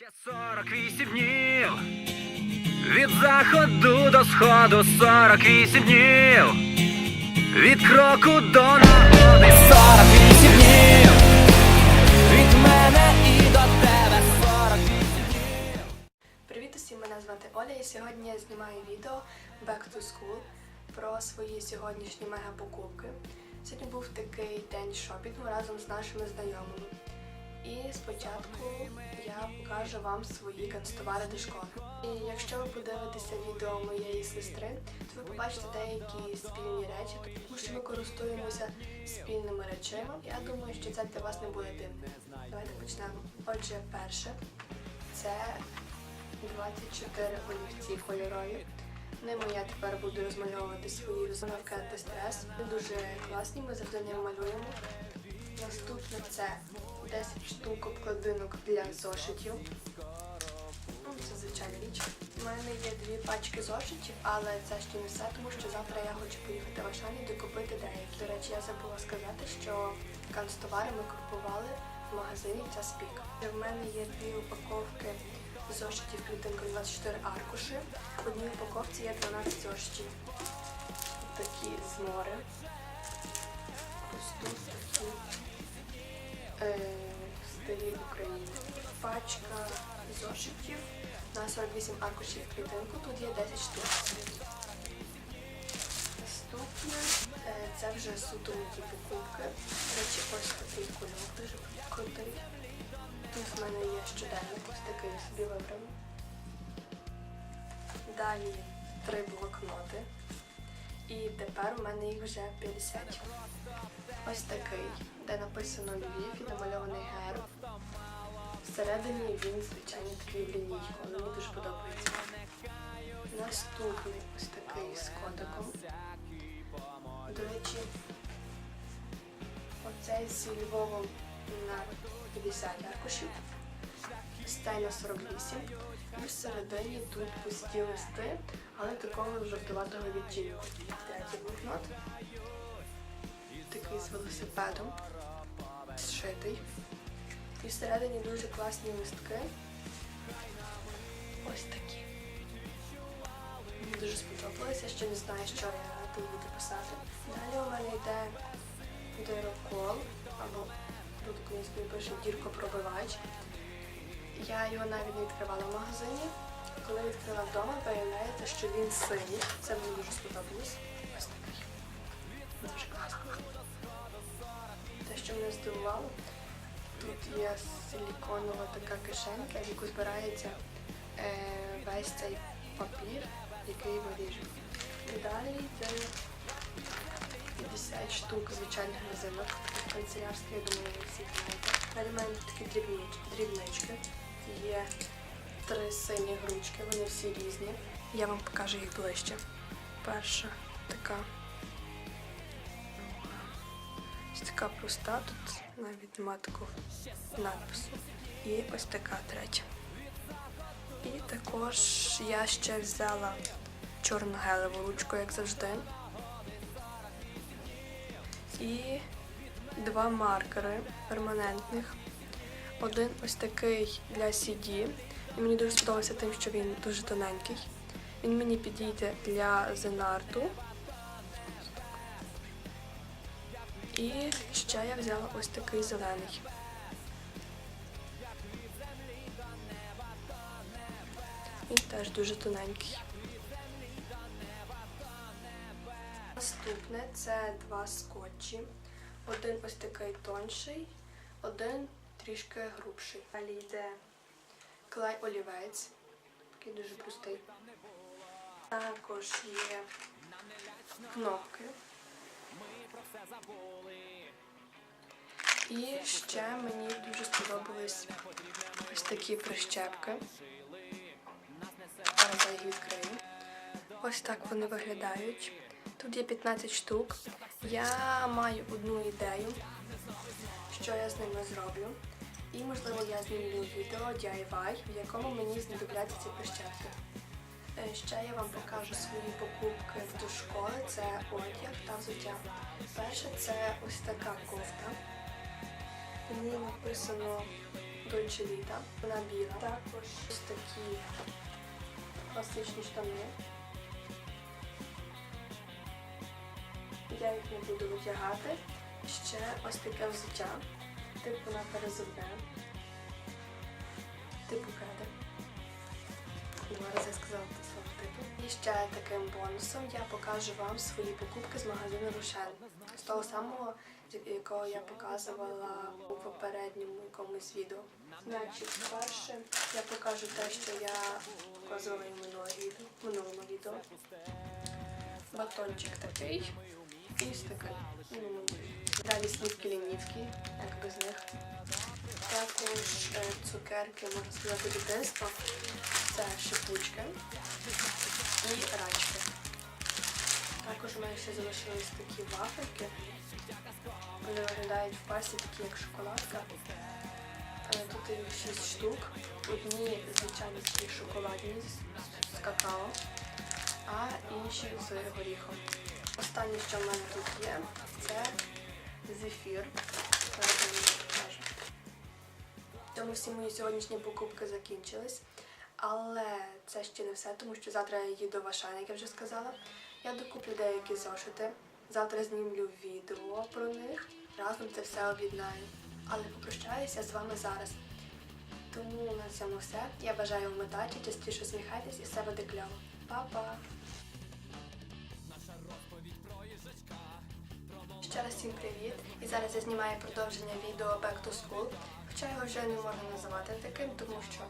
Ще 48 днів. Від заходу до сходу 48 днів. Від кроку до нагоди 48 днів. Від мене і до тебе 48 днів. Привіт усім, мене звати Оля. І сьогодні я знімаю відео Back to School про свої сьогоднішні мегапокупки. Сьогодні був такий день шопінгу разом з нашими знайомими. І спочатку я покажу вам свої канцтовари до школи. І якщо ви подивитеся відео моєї сестри, то ви побачите деякі спільні речі, тому що ми користуємося спільними речами. Я думаю, що це для вас не буде дивним. Давайте почнемо. Отже, перше це 24 олівці кольорові. Ними я тепер буду розмальовувати свої розмальовки антистрес. Дуже класні, ми завжди ними малюємо. Наступне це 10 штук обкладинок для зошитів. Ну, це звичайна річ. У мене є дві пачки зошитів, але це ще не все, тому що завтра я хочу поїхати в Ашані докупити деякі. До речі, я забула сказати, що канцтовари ми купували в магазині Цаспік. В мене є дві упаковки зошитів клітинкою 24 аркуші. В одній упаковці є 12 зошитів. Такі змори. Ось тут такі стилі України. Пачка зошитів на 48 аркушів клітинку. Тут є 10 штук. Наступне е, це вже суто ті покупки. Речі, ось такий кульок дуже крутий. Тут в мене є щоденник, ось такий собі вибрала. Далі три блокноти. І тепер у мене їх вже 50. Ось такий, де написано Львів і намальований герб. Всередині він, звичайно, такий в лінійку, але мені дуже подобається. Наступний ось такий з котиком. До речі, оцей з Львовом на 50 аркушів, стай на 48. І всередині тут пусті листи, але такого жовтуватого відтінку. Третій блокнот. Такий з велосипедом, зшитий. І всередині дуже класні листки. Ось такі. Мені дуже сподобалося, ще не знаю, що я буду писати. Далі у мене йде дирокол, або тут українською пише діркопробивач. Я його навіть не відкривала в магазині. Коли відкрила вдома, виявляється, що він синій. Це мені дуже сподобалось. Ось такий. Дуже класно. Те, що мене здивувало, тут є силіконова така кишенька, в яку збирається е, весь цей папір, який виріжу. І далі йде 50 штук звичайних резинок канцелярських, я думаю, всі знаєте. Далі мене такі дрібнички, дрібнички. Є три сині гручки, вони всі різні. Я вам покажу їх ближче. Перша така. Ось така проста, тут навіть нема такого надпису. І ось така третя. І також я ще взяла чорну гелеву ручку, як завжди. І два маркери перманентних. Один ось такий для CD. І мені дуже сподобався тим, що він дуже тоненький. Він мені підійде для зенарту. І ще я взяла ось такий зелений. Він теж дуже тоненький. Наступне це два скотчі. Один ось такий тонший, один трішки грубший. Далі йде клей олівець, такий дуже простий. Також є кнопки. І ще мені дуже сподобались ось такі прищепки. Зараз я їх відкрию. Ось так вони виглядають. Тут є 15 штук. Я маю одну ідею, що я з ними зроблю. І, можливо, я знімлю відео DIY, в якому мені знадобляться ці прищепки. Е, Ще я вам покажу свої покупки до школи. Це одяг та взуття. Перше це ось така кофта. На ній написано Dolce Vita. Вона біла. Також ось такі класичні штани. Я їх не буду витягати. Ще ось таке взуття. Типу на перезубне. Типу кеди. Два рази сказала те слово типу. І ще таким бонусом я покажу вам свої покупки з магазину Рошен. З того самого, якого я показувала у попередньому якомусь відео. Значить, перше я покажу те, що я показувала в минулому відео. Батончик такий такий. Ну, Далі слівки лінівки, як без них. Також е, цукерки, можна сказати, дитинства. Це шипучки і рачки. Також у мене ще залишились такі вафельки. Вони виглядають в пасі такі, як шоколадка. Е, Тут їх 6 штук. Одні, звичайно, ці шоколадні з какао, а інші з горіхом. Останнє, що в мене тут є, це зефір. Тому всі мої сьогоднішні покупки закінчились. Але це ще не все, тому що завтра я їду в Ашан, як я вже сказала. Я докуплю деякі зошити. Завтра знімлю відео про них. Разом це все об'єднаю. Але попрощаюся з вами зараз. Тому на цьому все. Я бажаю вам удачі, частіше усміхайтесь і все буде кльово. Па-па! Ще раз всім привіт! І зараз я знімаю продовження відео Back to School. Хоча його вже не можна називати таким, тому що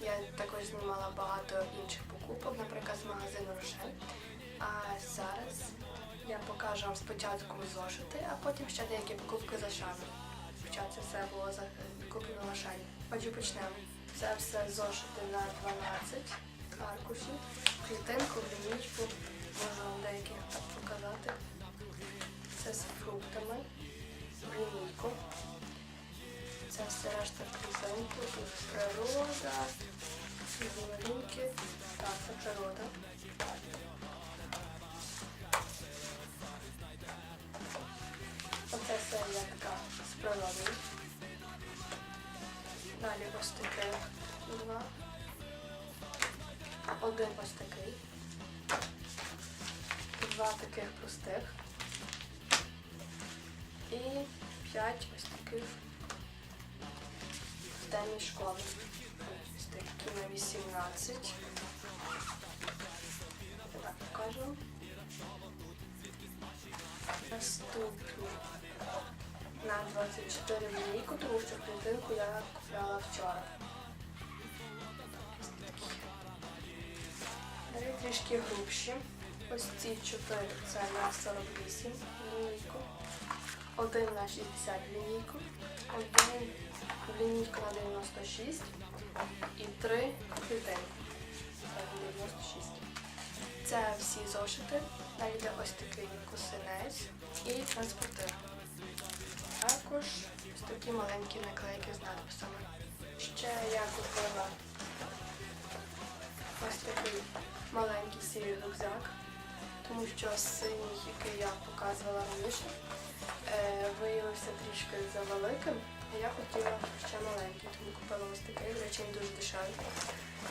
я також знімала багато інших покупок, наприклад, з магазину Рошен. А зараз я покажу вам спочатку зошити, а потім ще деякі покупки за шану. Хоча це все було за куплено в Ашані. Отже, почнемо. Це все зошити на 12 аркушів, клітинку, лінічку, можу вам все решта клітинку, тут природа, малюнки. Так, це природа. Оце все я така з природою. Далі ось таке два. Один ось такий. Два таких простих. І п'ять ось таких темі школи. Такі на 18. Так, покажу. Наступні на 24 лінійку, тому що клітинку я купляла вчора. Далі трішки грубші. Ось ці 4 це на 48 лінійку. Один на 60 лінійку, один лінійка на 96 і три клітинки. Це на 96. Це всі зошити. Далі йде ось такий косинець і транспортир. Також ось такі маленькі наклейки з надписами. Ще я купила ось такий маленький сірий рюкзак, тому що синій, який я показувала раніше, е, виявився трішки завеликим, а я хотіла ще маленький, тому купила ось такий, до речі, він дуже дешевий.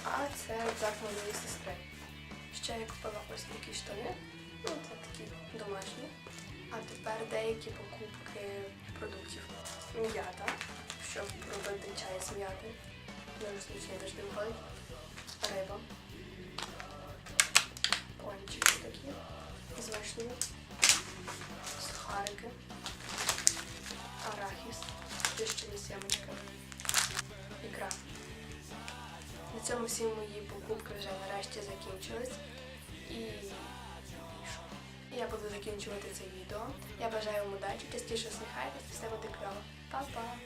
А це рюкзак моєї сестри. Ще я купила ось такі штани, ну це такі домашні. А тепер деякі покупки продуктів. М'ята, щоб робити чай з м'яти. Дуже смачний завжди виходить. Риба. Пончики такі з вишнею. Сухарики. Чищені сімечки. Ікра. На цьому всі мої покупки вже нарешті закінчились. І я буду закінчувати це відео. Я бажаю вам удачі, частіше усміхайтесь, все буде кльово. Па-па!